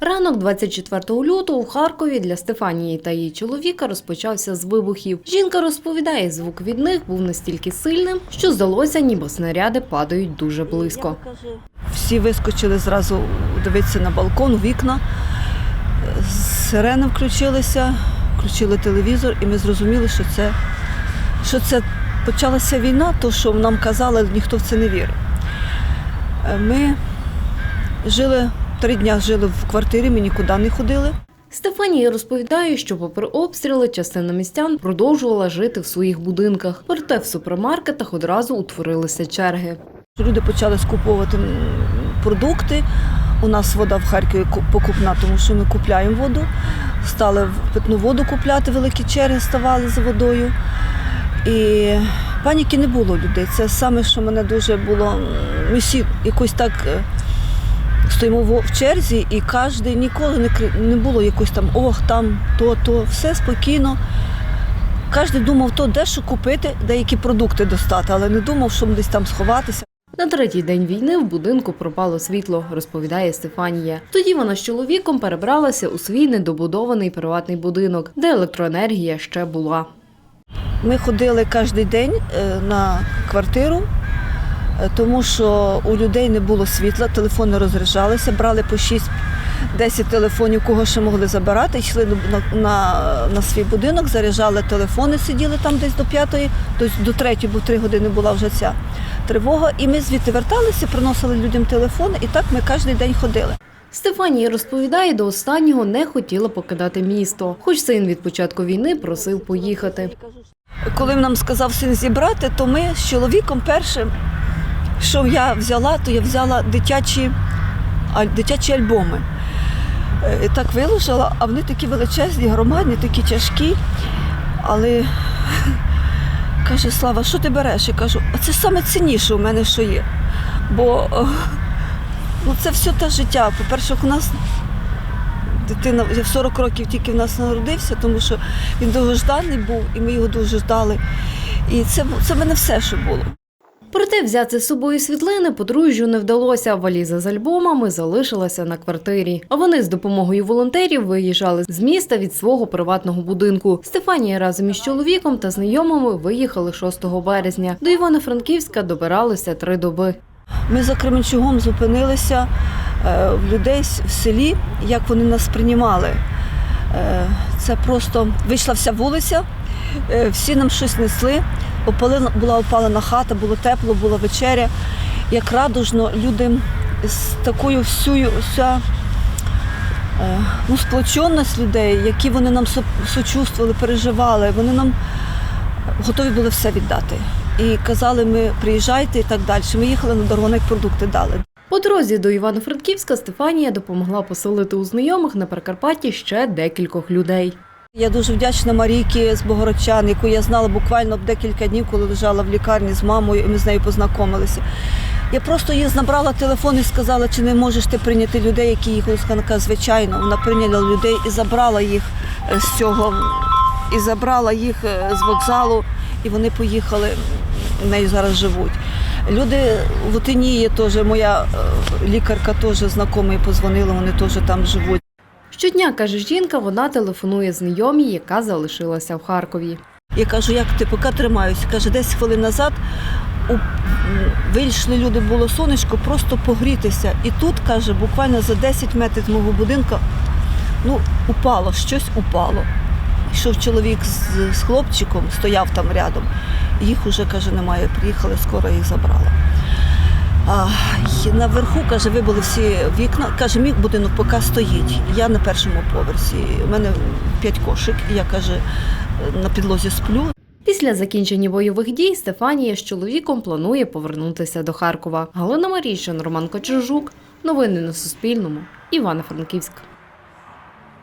Ранок 24 лютого у Харкові для Стефанії та її чоловіка розпочався з вибухів. Жінка розповідає, звук від них був настільки сильним, що здалося, ніби снаряди падають дуже близько. Всі вискочили зразу дивитися на балкон, вікна. Сирени включилися, включили телевізор, і ми зрозуміли, що це, що це почалася війна, то що нам казали, ніхто в це не вірив. Е, Ми жили, три дні жили в квартирі, ми нікуди не ходили. Стефанія розповідає, що попри обстріли частина містян продовжувала жити в своїх будинках, проте в супермаркетах одразу утворилися черги. Люди почали скуповувати продукти. У нас вода в Харкові покупна, тому що ми купляємо воду. Стали питну воду купляти, великі черги ставали за водою. І паніки не було людей. Це саме, що мене дуже було. Ми всі якось так е, стоїмо в черзі, і кожен ніколи не, не було якось там ох, там, то, то. Все спокійно. Кожен думав, то де що купити, деякі продукти достати, але не думав, що десь там сховатися. На третій день війни в будинку пропало світло, розповідає Стефанія. Тоді вона з чоловіком перебралася у свій недобудований приватний будинок, де електроенергія ще була. Ми ходили кожен день е, на квартиру, тому що у людей не було світла, телефони розряджалися, брали по 6-10 телефонів, кого ще могли забирати, йшли на, на, на свій будинок, заряджали телефони, сиділи там десь до п'ятої, тобто до третьої, бо три години була вже ця тривога. І ми звідти верталися, приносили людям телефони, і так ми кожен день ходили. Стефанія розповідає, до останнього не хотіла покидати місто, хоч син від початку війни просив поїхати. Коли нам сказав син зібрати, то ми з чоловіком першим, що я взяла, то я взяла дитячі, дитячі альбоми. Е, так виложила, а вони такі величезні, громадні, такі тяжкі. Але каже, Слава, що ти береш? Я кажу, а це саме цінніше у мене, що є. Бо ну, це все те життя. По-перше, у нас дитина я в 40 років тільки в нас народився, тому що він довгожданий був, і ми його дуже ждали. І це, це в мене все, що було. Проте взяти з собою світлини подружжю не вдалося. Валіза з альбомами залишилася на квартирі. А вони з допомогою волонтерів виїжджали з міста від свого приватного будинку. Стефанія разом із чоловіком та знайомими виїхали 6 березня. До Івано-Франківська добиралися три доби. Ми за Кременчугом зупинилися е, в людей в селі, як вони нас приймали. Е, Це просто вийшла вся вулиця, всі нам щось несли. Опалена, була опалена хата, було тепло, була вечеря. Як радужно люди з такою всю, вся е, ну, сплоченість людей, які вони нам сочувствували, переживали, вони нам готові були все віддати. І казали, ми приїжджайте і так далі. Ми їхали на дорогу, як продукти дали. По дорозі до Івано-Франківська Стефанія допомогла поселити у знайомих на Прикарпатті ще декількох людей. Я дуже вдячна Марійки з Богородчан, яку я знала буквально декілька днів, коли лежала в лікарні з мамою, і ми з нею познайомилися. Я просто їй набрала телефон і сказала, чи не можеш ти прийняти людей, які їхали. Каже, звичайно. Вона прийняла людей і забрала їх е, з цього, і забрала їх е, з вокзалу, і вони поїхали, в неї зараз живуть. Люди в Отинії теж, моя е, лікарка теж знайомі позвонила, вони теж там живуть. Щодня, каже жінка, вона телефонує знайомій, яка залишилася в Харкові. Я кажу, як ти поки тримаюся? Каже, 10 хвилин назад у, вийшли люди, було сонечко, просто погрітися. І тут, каже, буквально за 10 метрів мого будинку ну, упало, щось упало. Йшов чоловік з, з хлопчиком, стояв там рядом. Їх уже, каже, немає, приїхали, скоро їх забрала. А, наверху, каже, вибили всі вікна. Каже, мій будинок поки стоїть. Я на першому поверсі. У мене п'ять кошик. і Я каже, на підлозі сплю. Після закінчення бойових дій Стефанія з чоловіком планує повернутися до Харкова. Галина Марійшин, Роман Кочержук. Новини на Суспільному. Івано-Франківськ.